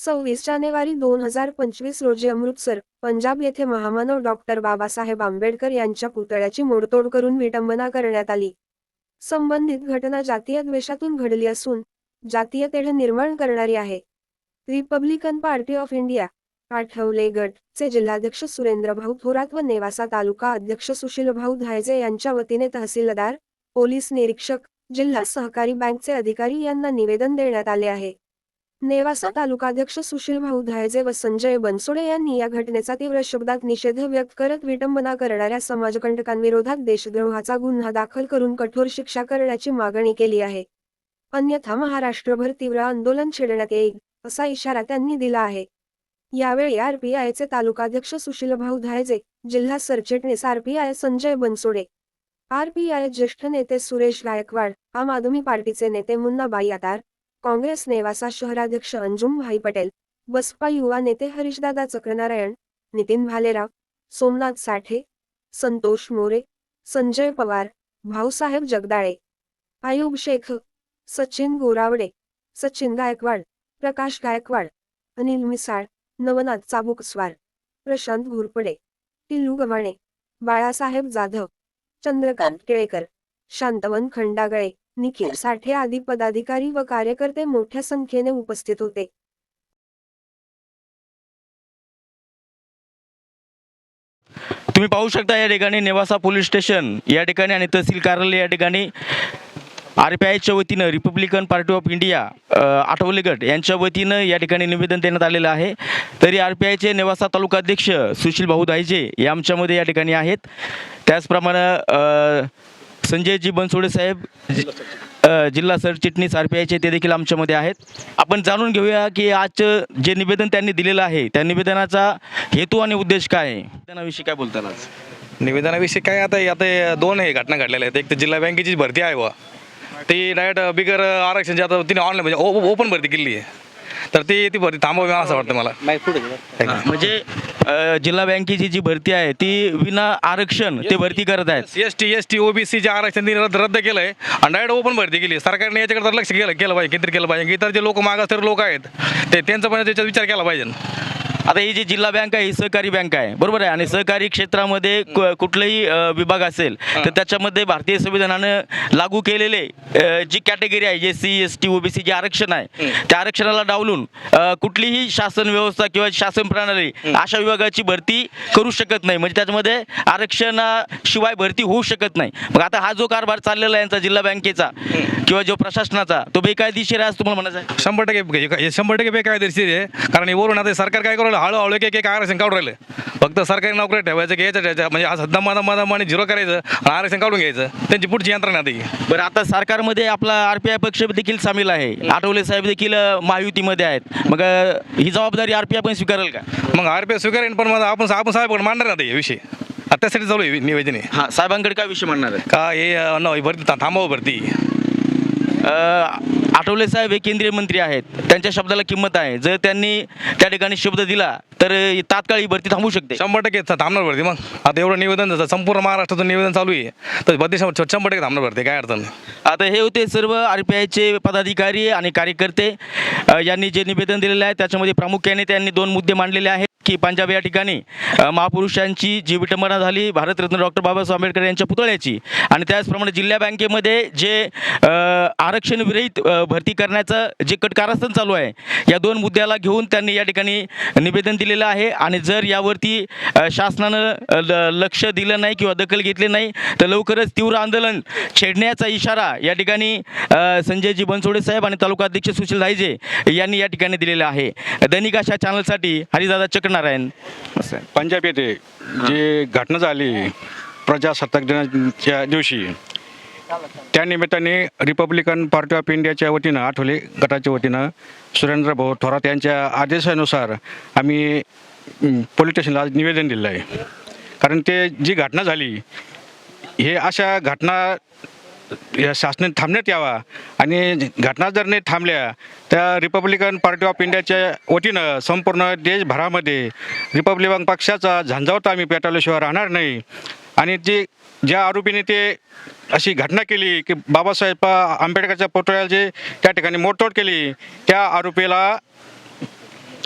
सव्वीस जानेवारी दोन हजार पंचवीस रोजी अमृतसर पंजाब येथे महामानव डॉक्टर बाबासाहेब आंबेडकर यांच्या पुतळ्याची मोडतोड करून विटंबना करण्यात आली. संबंधित घटना जातीय द्वेषातून घडली असून जातीय तेढ निर्माण करणारी आहे. Republican party of India Athawale गटचे जिल्हाध्यक्ष सुरेंद्र भाऊ थोरात व नेवासा तालुका अध्यक्ष सुशील भाऊ धायजे यांच्या वतीने तहसीलदार पोलीस निरीक्षक जिल्हा सहकारी बँकचे अधिकारी यांना निवेदन देण्यात आले आहे. नेवासा तालुकाध्यक्ष सुशील भाऊ धायजे व संजय बनसोडे यांनी या घटनेचा तीव्र शब्दात निषेध व्यक्त करत विटंबना करणाऱ्या समाजकंटकांविरोधात देशद्रोहाचा गुन्हा दाखल करून कठोर शिक्षा करण्याची मागणी केली आहे. अन्यथा महाराष्ट्रभर तीव्र आंदोलन छेडण्यात येईल असा इशारा त्यांनी दिला आहे. यावेळी आरपीआयचे तालुकाध्यक्ष सुशील भाऊ धायजे जिल्हा सरचिटणीस आरपीआय संजय बनसोडे आरपीआय ज्येष्ठ नेते सुरेश गायकवाड आम आदमी पार्टीचे नेते मुन्नाबाई आतार काँग्रेस नेवासा शहराध्यक्ष अंजुम भाई पटेल बसपा युवा नेते हरीशदादा चक्रनारायण नितीन भालेराव सोमनाथ साठे संतोष मोरे संजय पवार भाऊसाहेब जगदाळे आयुब शेख सचिन गोरावडे सचिन गायकवाड प्रकाश गायकवाड अनिल मिसाळ नवनाथ चाबुकस्वार प्रशांत घोरपडे टिल्लू गव्हाणे बाळासाहेब जाधव चंद्रकांत केळेकर शांतवन खंडागळे निखिल साठे आदी पदाधिकारी व कार्यकर्ते मोठ्या संख्येने उपस्थित होते. तुम्ही पाहू शकता या ठिकाणी नेवासा पोलीस स्टेशन या ठिकाणी आणि तहसील कार्यालय या ठिकाणी आर पी आयच्या वतीनं Republican party of India Athawale गट यांच्या वतीनं या ठिकाणी निवेदन देण्यात आलेलं आहे. तरी आर पी आयचे नेवासा तालुका अध्यक्ष सुशील भाऊ दायजे हे आमच्यामध्ये या ठिकाणी आहेत. त्याचप्रमाणे संजयजी बनसोडे साहेब जि- जिल्हा सरचिटणीस आर पी आयचे ते देखील आमच्यामध्ये आहेत. आपण जाणून घेऊया की आजचं जे निवेदन त्यांनी दिलेलं आहे त्या निवेदनाचा हेतू आणि उद्देश काय आहे? निवेदनाविषयी काय बोलताना आज? निवेदनाविषयी काय आता आता दोन हे घटना घडलेल्या आहेत. एक तर जिल्हा बँकेची भरती आहे व ती डायरेक्ट बिगर आरक्षणची आता तिने ऑनलाईन म्हणजे ओपन भरती केली आहे. तर ती ती भरती थांबवावी असं वाटतं मला. म्हणजे अ, जिल्हा बँकेची जी भरती आहे ती विना आरक्षण ते भरती करत आहेत. S T S T OBC जे आरक्षण तिने रद्द रद्द केलं आहे आणि डायरेक्ट ओपन भरती केली. सरकारने याच्याकडे तर लक्ष केलं केलं पाहिजे केंद्रित केलं पाहिजे. इतर जे लोक मागासलेले लोक आहेत. ते त्यांचा पण त्याच्यात विचार केला पाहिजे. आता ही जी जिल्हा बँक आहे ही सहकारी बँक आहे. बरोबर आहे? आणि सहकारी क्षेत्रामध्ये कुठलाही विभाग असेल तर त्याच्यामध्ये भारतीय संविधानानं लागू केलेले जी कॅटेगरी आहे जे सी एस टी ओबीसी जे आरक्षण आहे त्या आरक्षणाला डावलून कुठलीही शासन व्यवस्था किंवा शासन प्रणाली अशा विभागाची भरती करू शकत नाही. म्हणजे त्याच्यामध्ये आरक्षणाशिवाय भरती होऊ शकत नाही. मग आता हा जो कारभार चाललेला आहे यांचा जिल्हा बँकेचा किंवा जो प्रशासनाचा तो बेकायदेशीर आहे तुम्हाला म्हणायचं शंभर टक्के शंभर टक्के बेकायदेशीर आहे. कारण वरून आता सरकार काय करू राहिलं हळूहळू एक एक आरक्षण काढून राहिलं. फक्त सरकारी नोकरी ठेवायचं याच्या त्याच्या म्हणजे असं दमा दमा दमाने झिरो करायचं आणि आरक्षण काढून घ्यायचं. त्यांची पुढची यंत्रणा ही. बरं आता सरकारमध्ये आपला आर पी आय पक्ष देखील सामील आहे. आठवले साहेब देखील महायुतीमध्ये आहेत. मग ही जबाबदारी आर पी आय पण स्वीकारेल का? मग आर पी आय स्वीकारेन पण मग आपण आपण साहेब मांडणार ना ते हे विषय. त्यासाठी चालू आहे निवेदन आहे हां साहेबांकडे काय विषय म्हणणार आहे? का हे भरती थांबवा भरती. आठवले साहेब हे केंद्रीय मंत्री आहेत. त्यांच्या शब्दाला किंमत आहे. जर त्यांनी त्या ठिकाणी शब्द दिला तर तात्काळ ही भरती थांबू शकते. शंभर टक्के थांबणार भरती मग. आता एवढं निवेदन संपूर्ण महाराष्ट्रातून निवेदन चालू आहे तर भरती शंभर टक्के थांबणार भरती काय अडचण नाही. आता हे होते सर्व आर पी आयचे पदाधिकारी आणि कार्यकर्ते. यांनी जे निवेदन दिलेलं आहे त्याच्यामध्ये प्रामुख्याने त्यांनी दोन मुद्दे मांडलेले आहेत. की पंजाब या ठिकाणी महापुरुषांची जी विटंबना झाली भारतरत्न डॉक्टर बाबासाहेब आंबेडकर यांच्या पुतळ्याची आणि त्याचप्रमाणे जिल्हा बँकेमध्ये जे आरक्षण विरहित भरती करण्याचं जे कट कारस्थान चालू आहे या दोन मुद्द्याला घेऊन त्यांनी या ठिकाणी निवेदन दिलेलं आहे आणि जर यावरती शासनानं ल- लक्ष दिलं नाही किंवा दखल घेतली नाही तर लवकरच तीव्र आंदोलन छेडण्याचा इशारा या ठिकाणी संजयजी बनसोडे साहेब आणि तालुका अध्यक्ष सुशील धायजे यांनी या ठिकाणी दिलेलं आहे. दैनिक अशा चॅनलसाठी हरिदादा नारायण असं आहे. पंजाब येथे जी घटना झाली प्रजासत्ताक दिनाच्या दिवशी त्या निमित्ताने रिपब्लिकन पार्टी ऑफ इंडियाच्या वतीनं आठवले गटाच्या वतीनं सुरेंद्र भाऊ थोरात यांच्या आदेशानुसार आम्ही अं, पोलीस स्टेशनला आज निवेदन दिलं आहे कारण ते जी घटना झाली हे अशा घटना या शासनाने थांबण्यात यावा. आणि घटना जर नाही थांबल्या. त्या रिपब्लिकन पार्टी ऑफ इंडियाच्या वतीनं संपूर्ण देशभरामध्ये रिपब्लिकन पक्षाचा झंझावत आम्ही पेटवल्याशिवाय राहणार नाही. आणि जे ज्या आरोपीने ते अशी घटना केली की बाबासाहेब आंबेडकरच्या पुतळ्याला जे त्या ठिकाणी मोडतोड केली त्या आरोपीला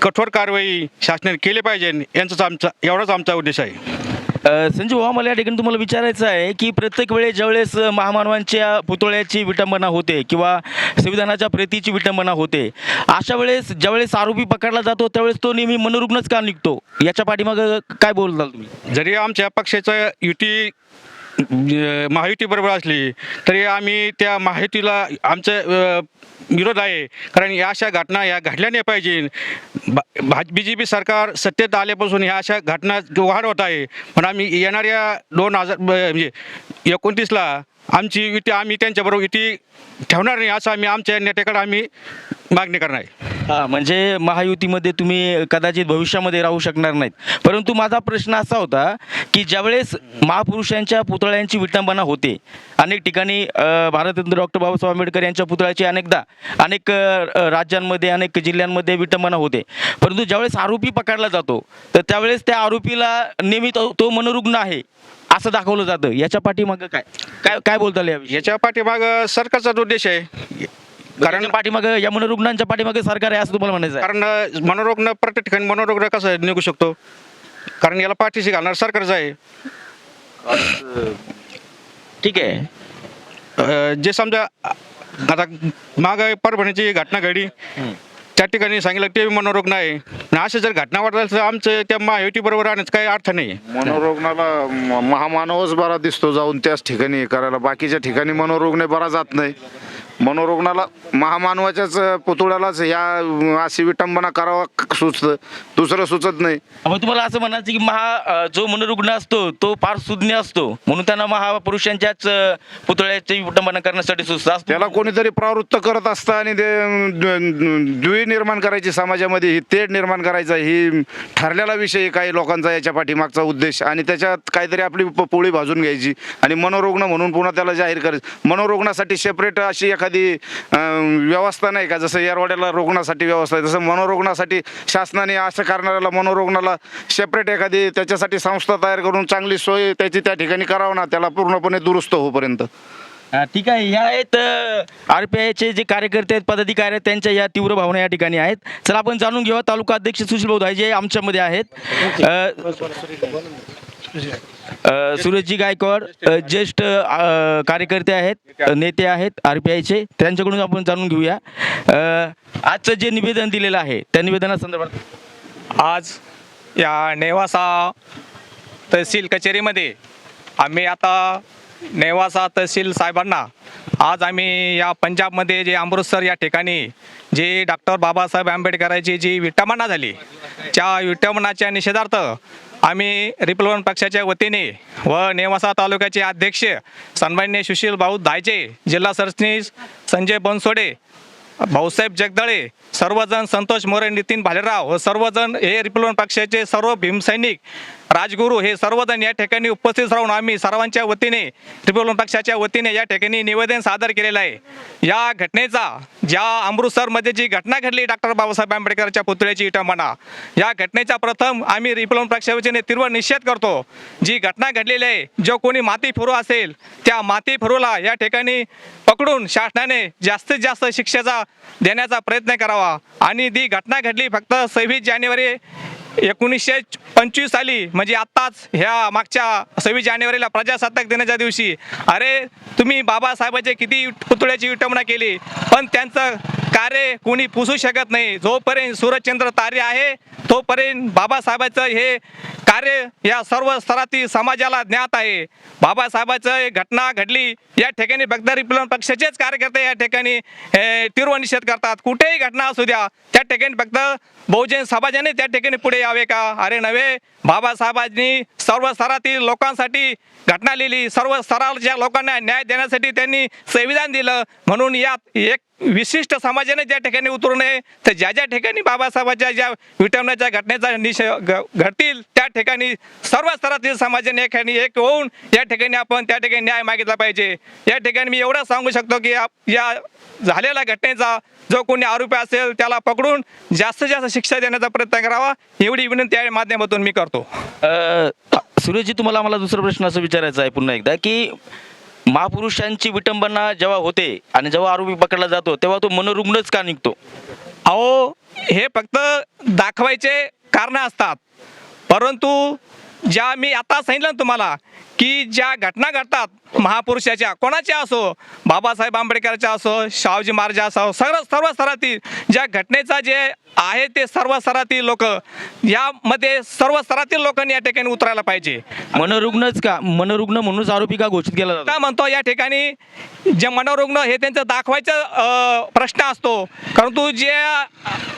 कठोर कारवाई शासनाने केली पाहिजे. यांचाच आमचा एवढाच आमचा उद्देश आहे. संजीव भाऊ मला या ठिकाणी तुम्हाला विचारायचं आहे की प्रत्येक वेळेस ज्यावेळेस महामानवांच्या पुतळ्याची विटंबना होते किंवा संविधानाच्या प्रतीची विटंबना होते अशा वेळेस ज्यावेळेस आरोपी पकडला जातो त्यावेळेस तो नेहमी मनोरुग्णच का निघतो? याच्या पाठीमागं काय बोलताल तुम्ही? जरी आमच्या पक्षाचं युती महायुती बरोबर असली तरी आम्ही त्या महायुतीला आमचं विरोध आहे. कारण या अशा घटना या घडल्या नाही पाहिजे. भा बी जे पी सरकार सत्तेत आल्यापासून ह्या अशा घटना वाढ होत आहे. पण आम्ही येणाऱ्या दोन हजार ब- म्हणजे एकोणतीसला आमची विटी आम्ही त्यांच्याबरोबर विटी ठेवणार नाही असं आम्ही आमच्या नेत्याकडे आम्ही मागणी करणार आहे. हां म्हणजे महायुतीमध्ये तुम्ही कदाचित भविष्यामध्ये राहू शकणार नाहीत. परंतु माझा प्रश्न असा होता की ज्यावेळेस महापुरुषांच्या पुतळ्यांची विटंबना होते अनेक ठिकाणी भारतरत्न डॉक्टर बाबासाहेब आंबेडकर यांच्या पुतळ्याची अनेकदा अनेक राज्यांमध्ये अनेक जिल्ह्यांमध्ये विटंबना होते. परंतु ज्यावेळेस आरोपी पकडला जातो तर त्यावेळेस त्या आरोपीला नेहमी तो तो मनोरुग्ण आहे. असं दाखवलं जातं. याच्या पाठीमागं काय? काय काय बोलता याविषयी? याच्या पाठीमाग सरकारचाच उद्देश आहे कारण पाठीमागं या मनोरुग्णांच्या पाठीमागे सरकार आहे असं तुम्हाला म्हणायचं आहे? कारण मनोरुग्ण प्रत्येक ठिकाणी मनोरुग्ण कसं निघू शकतो. कारण याला पाठीशी घालणार सरकारच आहे. ठीक आहे. अ, जे समजा आता माग परभणीची घटना घडली. त्या ठिकाणी सांगितलं ते मनोरोग नाही. आणि असे जर घटना वाटत तर आमचं त्या महायुती बरोबर राहण्याचं काही अर्थ नाही. मनोरुग्णाला म- महामानवच बरा दिसतो जाऊन त्याच ठिकाणी हे करायला. बाकीच्या ठिकाणी मनोरुग्ण बरा जात नाही. मनोरुग्णाला महामानवाच्याच पुतळ्यालाच ह्या अशी विटंबना करावा सुचतं. दुसरं सुचत नाही. मग तुम्हाला असं म्हणायचं की महा जो मनोरुग्ण असतो तो फार सुज्ञ असतो. म्हणून त्यांना महापुरुषांच्याच पुतळ्याची विटंबना करण्यासाठी सुचत. असतो त्याला कोणीतरी प्रवृत्त करत असतं आणि द्वी निर्माण करायची समाजामध्ये ही तेढ निर्माण करायचा ही ठरलेला विषय काही लोकांचा याच्या पाठीमागचा उद्देश. आणि त्याच्यात काहीतरी आपली पोळी भाजून घ्यायची. आणि मनोरुग्ण म्हणून पुन्हा त्याला जाहीर करायचं. मनोरुग्णासाठी सेपरेट अशी एखादी एखादी व्यवस्था नाही का? जसं येरवाड्याला रुग्णासाठी व्यवस्था आहे तसं मनोरुग्णासाठी शासनाने असं करणाऱ्याला मनोरुग्णाला सेपरेट एखादी त्याच्यासाठी संस्था तयार करून चांगली सोय त्याची त्या ठिकाणी करावं ना त्याला पूर्णपणे दुरुस्त होईपर्यंत ठीक आहे. ह्या आहेत आर पी आयचे जे कार्यकर्ते आहेत पदाधिकारी आहेत त्यांच्या या तीव्र भावना या ठिकाणी आहेत. चला आपण जाणून घेऊया. तालुका अध्यक्ष सुशील भाऊ जे आमच्यामध्ये आहेत. सूरजजी गायकवाड ज्येष्ठ कार्यकर्ते आहेत नेते आहेत आर पी आयचे. त्यांच्याकडून आपण जाणून घेऊया. आजचं जे निवेदन दिलेलं आहे त्या निवेदनासंदर्भात आज या नेवासा तहसील कचेरीमध्ये आम्ही आता नेवासा तहसील साहेबांना आज आम्ही या पंजाबमध्ये जे अमृतसर या ठिकाणी जे डॉक्टर बाबासाहेब आंबेडकरांची जी विटंबना झाली त्या विटंबनाच्या निषेधार्थ आम्ही रिपब्लिकन पक्षाच्या वतीने व नेवासा तालुक्याचे अध्यक्ष सन्मान्य सुशील भाऊ दायचे जिल्हा सरचिटणीस संजय बनसोडे भाऊसाहेब जगदळे सर्वजण संतोष मोरे नितीन भालेराव व सर्वजण हे रिपब्लिकन पक्षाचे सर्व भीमसैनिक राजगुरू हे सर्वजण या ठिकाणी उपस्थित राहून आम्ही सर्वांच्या वतीने रिपब्लिकन पक्षाच्या वतीने या ठिकाणी निवेदन सादर केलेलं आहे. या घटनेचा ज्या अमृतसरमध्ये जी घटना घडली डॉक्टर बाबासाहेब आंबेडकरच्या पुतळ्याची म्हणा या घटनेचा प्रथम आम्ही रिपब्लिकन पक्षाच्या वतीने तीव्र निषेध करतो. जी घटना घडलेली आहे जो कोणी माती फिरू असेल त्या माती फिरूला या ठिकाणी पकडून शासनाने जास्तीत जास्त शिक्षेचा देण्याचा प्रयत्न करावा. आणि ती घटना घडली फक्त सव्वीस जानेवारी एकोणीसशे पंचवीस साली म्हणजे आत्ताच ह्या मागच्या सव्वीस जानेवारीला प्रजासत्ताक दिनाच्या दिवशी. अरे तुम्ही बाबासाहेबांचे किती पुतळ्याची विटंबना केली पण त्यांचं कार्य कोणी पुसू शकत नाही. जोपर्यंत सूरजचंद्र तारे आहे तोपर्यंत बाबासाहेबाचं हे कार्य या सर्व स्तरातील समाजाला ज्ञात आहे. बाबासाहेबाचं एक घटना घडली या ठिकाणी फक्त रिपब्लिकन पक्षाचेच कार्यकर्ते या ठिकाणी तीव्र निषेध करतात. कुठेही घटना असू द्या त्या ठिकाणी फक्त बहुजन समाजाने त्या ठिकाणी पुढे यावे का? अरे नव्हे. बाबासाहेबांनी सर्व स्तरातील लोकांसाठी घटना लिहिली. सर्व स्तराच्या लोकांना न्याय देण्यासाठी त्यांनी संविधान दिलं. म्हणून यात एक विशिष्ट समाजाने ज्या ठिकाणी उतरू नये तर ज्या ज्या ठिकाणी बाबासाहेबांच्या ज्या विटवण्याच्या घटनेचा निषेध घडतील त्या ठिकाणी सर्व स्तरातील समाजाने एखादी एक होऊन या ठिकाणी आपण त्या ठिकाणी न्याय मागितला पाहिजे. या ठिकाणी मी एवढं सांगू शकतो की या झालेल्या घटनेचा जो कोणी आरोपी असेल त्याला पकडून जास्तीत जास्त शिक्षा देण्याचा प्रयत्न करावा एवढी विनंती या माध्यमातून मी करतो. अ, सुरेशजी तुम्हाला मला दुसरा प्रश्न असं विचारायचा आहे पुन्हा एकदा की महापुरुषांची विटंबना जेव्हा होते आणि जेव्हा आरोपी पकडला जातो तेव्हा तो मनोरुग्णच का निघतो? अहो हे फक्त दाखवायचे कारणं असतात. परंतु ज्या मी आता सांगितलं ना तुम्हाला की ज्या घटना घडतात महापुरुषाच्या कोणाच्या असो बाबासाहेब आंबेडकरच्या असो शाहूजी महाराज असो सर्व सर्व स्तरातील ज्या घटनेचा जे आहे ते सर्व स्तरातील लोक यामध्ये सर्व स्तरातील लोकांनी या ठिकाणी उतरायला पाहिजे. मनोरुग्णच का मनोरुग्ण म्हणूनच आरोपी का घोषित केला जातो? का म्हणतो या ठिकाणी जे मनोरुग्ण हे त्यांचं दाखवायचं प्रश्न असतो. परंतु जे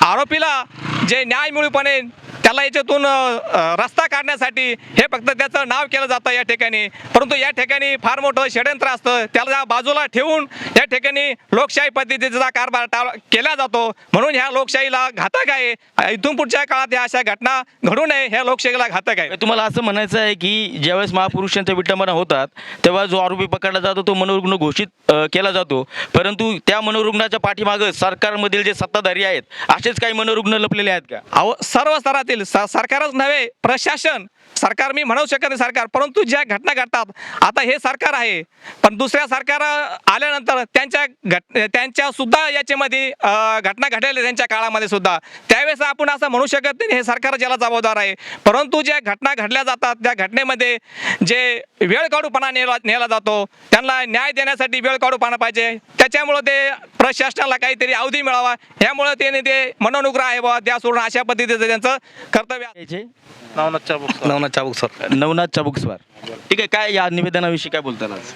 आरोपीला जे न्याय मिळूपणे त्याला याच्यातून रस्ता काढण्यासाठी हे फक्त त्याचं नाव केलं जातं या ठिकाणी. परंतु या ठिकाणी फार मोठं षडयंत्र असतं. त्याला बाजूला ठेवून या ठिकाणी लोकशाही पद्धतीचा कारभार टाळ केला जातो. म्हणून ह्या लोकशाहीला घातक आहे. इथून पुढच्या काळात ह्या अशा घटना घडू नये ह्या लोकशाहीला घातक आहे. तुम्हाला असं म्हणायचं आहे की ज्यावेळेस महापुरुषांच्या विटंबना होतात तेव्हा जो आरोपी पकडला जातो तो मनोरुग्ण घोषित केला जातो. परंतु त्या मनोरुग्णाच्या पाठीमागं सरकारमधील जे सत्ताधारी आहेत असेच काही मनोरुग्ण लपलेले आहेत का? अहो सर्व स्तरातील स- सरकारच नव्हे प्रशासन. सरकार मी म्हणू शकत नाही सरकार परंतु ज्या घटना घडतात आता हे सरकार आहे पण दुसऱ्या सरकार आल्यानंतर त्यांच्या घट त्यांच्या सुद्धा याच्यामध्ये घटना घडलेल्या त्यांच्या काळामध्ये सुद्धा. त्यावेळेस आपण असं म्हणू शकत नाही हे सरकार ज्याला जबाबदार आहे. परंतु ज्या घटना घडल्या जातात त्या घटनेमध्ये जे वेळ काढूपणा नेला नेला जातो त्यांना न्याय देण्यासाठी वेळ काढूपणा पाहिजे. त्याच्यामुळं ते प्रशासनाला काहीतरी अवधी मिळावा. यामुळे त्याने ते मनोनुग्रह आहे बाबा त्या सोडून अशा पद्धतीचं त्यांचं कर्तव्य आहे. याचे नवनाथ चाबूक सर. नवनाथ चाबुकस्वार ठीक आहे काय या निवेदनाविषयी काय बोलताना आज?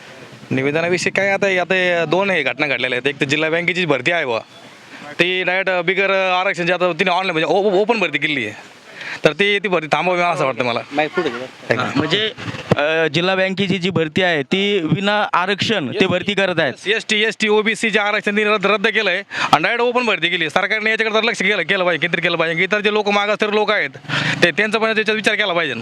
निवेदनाविषयी काय आता आता हे दोन हे घटना घडलेल्या आहेत. एक तर जिल्हा बँकेची भरती आहे बा ती डायरेक्ट बिगर आरक्षणची आता तिने ऑनलाईन म्हणजे ओपन भरती केली आहे. तर ती ती भरती थांबवावी असं वाटतं मला. म्हणजे अ, जिल्हा बँकेची जी भरती आहे ती विना आरक्षण ते भरती करत आहेत. S T S T OBC जे आरक्षण तिने रद्द रद्द केलंय आणि डायरेक्ट ओपन भरती केली. सरकारने याच्याकडे तर लक्ष केलं केलं पाहिजे केंद्रित केलं पाहिजे. की इतर जे लोक मागास लोक आहेत. ते त्यांचा पण त्याच्यात विचार केला पाहिजे.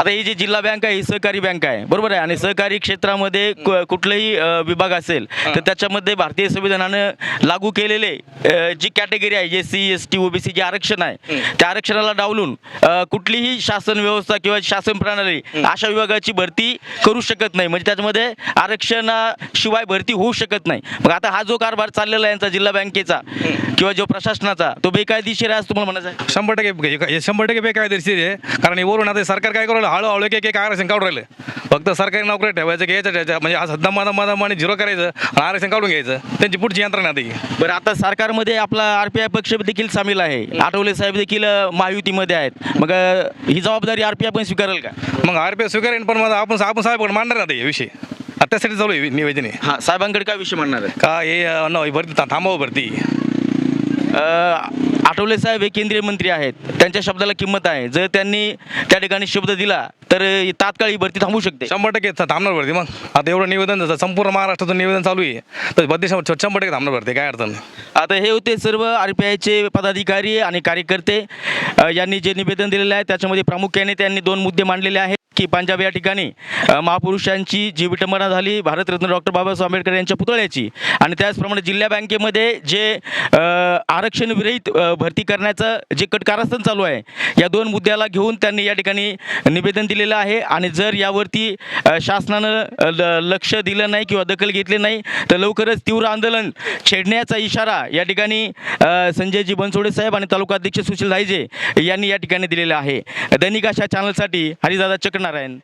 आता ही जी जिल्हा बँक आहे ही सहकारी बँक आहे. बरोबर आहे? आणि सहकारी क्षेत्रामध्ये कुठलाही विभाग असेल तर त्याच्यामध्ये भारतीय संविधानानं लागू केलेले जी कॅटेगरी आहे जे सी एस टी ओबीसी जे आरक्षण आहे त्या आरक्षणाला डावलून कुठलीही शासन व्यवस्था किंवा शासन प्रणाली अशा विभागाची भरती करू शकत नाही. म्हणजे त्याच्यामध्ये आरक्षणाशिवाय भरती होऊ शकत नाही. मग आता हा जो कारभार चाललेला आहे यांचा जिल्हा बँकेचा किंवा जो प्रशासनाचा तो बेकायदेशीर आहे तुम्हाला म्हणायचं शंभर टक्के शंभर टक्के बेकायदेशीर आहे. कारण वरून आता सरकार काय करू राहिलं हळूहळू एक एक आरक्षण काढून राहिलं. फक्त सरकारी नोकरी ठेवायचं घ्यायचं त्याच्या म्हणजे आज दमा दमा दमाने झिरो करायचं आणि आरक्षण काढून घ्यायचं. त्यांची पुढची यंत्रणा ही. बरं आता सरकारमध्ये आपला आर पी आय पक्ष देखील सामील आहे. आठवले साहेब देखील महायुतीमध्ये आहेत. मग ही जबाबदारी आर पी आय पण स्वीकारेल का? मग आर पी आय स्वीकारेन पण मग आपण आपण साहेब मांडणार ना ते विषय. आता त्यासाठी चालू आहे निवेदन आहे हां साहेबांकडे काय विषय म्हणणार आहे? का हे भरती थांबवा भरती. आठवले साहेब हे केंद्रीय मंत्री आहेत. त्यांच्या शब्दाला किंमत आहे. जर त्यांनी त्या ठिकाणी शब्द दिला तर तात्काळ ही भरती थांबू शकते. शंभर टक्के थांबणार भरती मग. आता एवढं निवेदन जसं संपूर्ण महाराष्ट्रातून निवेदन चालू आहे तर भरती शंभर टक्के थांबणार भरती काय अडचण आता हे होते सर्व आर पी आयचे पदाधिकारी आणि कार्यकर्ते. यांनी जे निवेदन दिलेलं आहे त्याच्यामध्ये प्रामुख्याने त्यांनी दोन मुद्दे मांडलेले आहेत. की पंजाब या ठिकाणी महापुरुषांची जी विटंबना झाली भारतरत्न डॉक्टर बाबासाहेब आंबेडकर यांच्या पुतळ्याची आणि त्याचप्रमाणे जिल्हा बँकेमध्ये जे आरक्षण विरहित भरती करण्याचं जे कट कारस्थान चालू आहे या दोन मुद्द्याला घेऊन त्यांनी या ठिकाणी निवेदन दिलेलं आहे आणि जर यावरती शासनानं ल- लक्ष दिलं नाही किंवा दखल घेतली नाही तर लवकरच तीव्र आंदोलन छेडण्याचा इशारा या ठिकाणी संजयजी बनसोडे साहेब आणि तालुका अध्यक्ष सुशील धायजे यांनी या ठिकाणी दिलेला आहे. दैनिक अशा चॅनलसाठी हरिदादा चक्रनारायण